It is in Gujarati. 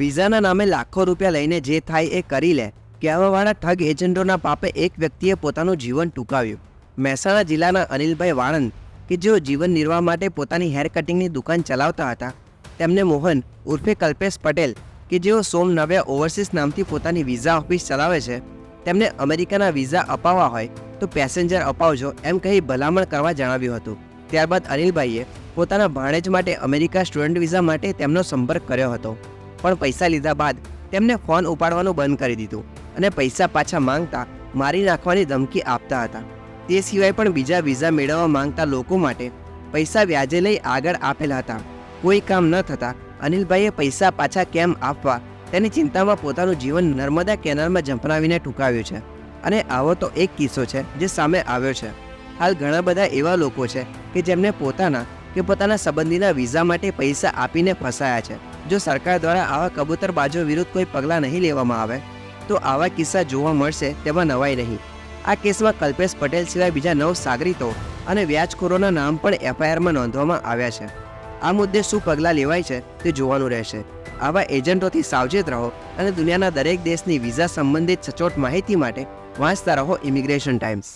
વિઝાના નામે લાખો રૂપિયા લઈને જે થાય એ કરી લે. કહેવાવાળા ઠગ એજન્ટોના પાપે એક વ્યક્તિએ પોતાનું જીવન ટૂંકાવ્યું. મહેસાણા જિલ્લાના અનિલભાઈ વાણંદ, કે જેઓ જીવન નિર્વાહ માટે પોતાની હેર કટિંગની દુકાન ચલાવતા હતા. તેમને મોહન ઉર્ફે કલ્પેશ પટેલ, કે જેઓ સોમ નવ્યા ઓવરસીઝ નામથી પોતાની વિઝા ઓફિસ ચલાવે છે, તેમને અમેરિકાના વિઝા અપાવવા હોય તો પેસેન્જર અપાવજો એમ કહી ભલામણ કરવા જણાવ્યું હતું. ત્યારબાદ અનિલભાઈએ પોતાના ભાણેજ માટે અમેરિકા સ્ટુડન્ટ વિઝા માટે તેમનો સંપર્ક કર્યો હતો. પણ પૈસા લીધા બાદ તેમને ફોન ઉપાડવાનું બંધ કરી દીધું અને પૈસા પાછા માંગતા મારી નાખવાની ધમકી આપતા હતા. તે સિવાય પણ બીજા વિઝા મેળવવા માંગતા લોકો માટે પૈસા વ્યાજે લઈ આગળ આપેલા હતા. કોઈ કામ ન થતાં અનિલભાઈએ પૈસા પાછા કેમ આપવા તેની ચિંતામાં પોતાનું જીવન નર્મદા કેનાલમાં ઝંપરાવીને ટૂંકાવ્યું છે અને આવો તો એક કિસ્સો છે જે સામે આવ્યો છે. હાલ ઘણા બધા એવા લોકો છે કે જેમને પોતાના કે પોતાના સંબંધીના વિઝા માટે પૈસા આપીને ફસાયા છે. જો સરકાર દ્વારા આવા કબૂતરબાજો વિરુદ્ધ કોઈ પગલાં નહીં લેવામાં આવે, તો આવા કિસ્સા જોવા મળશે તેમાં નવાઈ નહીં આ કેસમાં કલ્પેશ પટેલ સિવાય બીજા નવ સાગરીતો અને વ્યાજખોરોના નામ પણ એફઆઈઆરમાં નોંધવામાં આવ્યા છે. આ મુદ્દે શું પગલાં લેવાય છે તે જોવાનું રહેશે. આવા એજન્ટોથી સાવચેત રહો અને દુનિયાના દરેક દેશની વિઝા સંબંધિત સચોટ માહિતી માટે વાંચતા રહો ઇમિગ્રેશન ટાઈમ્સ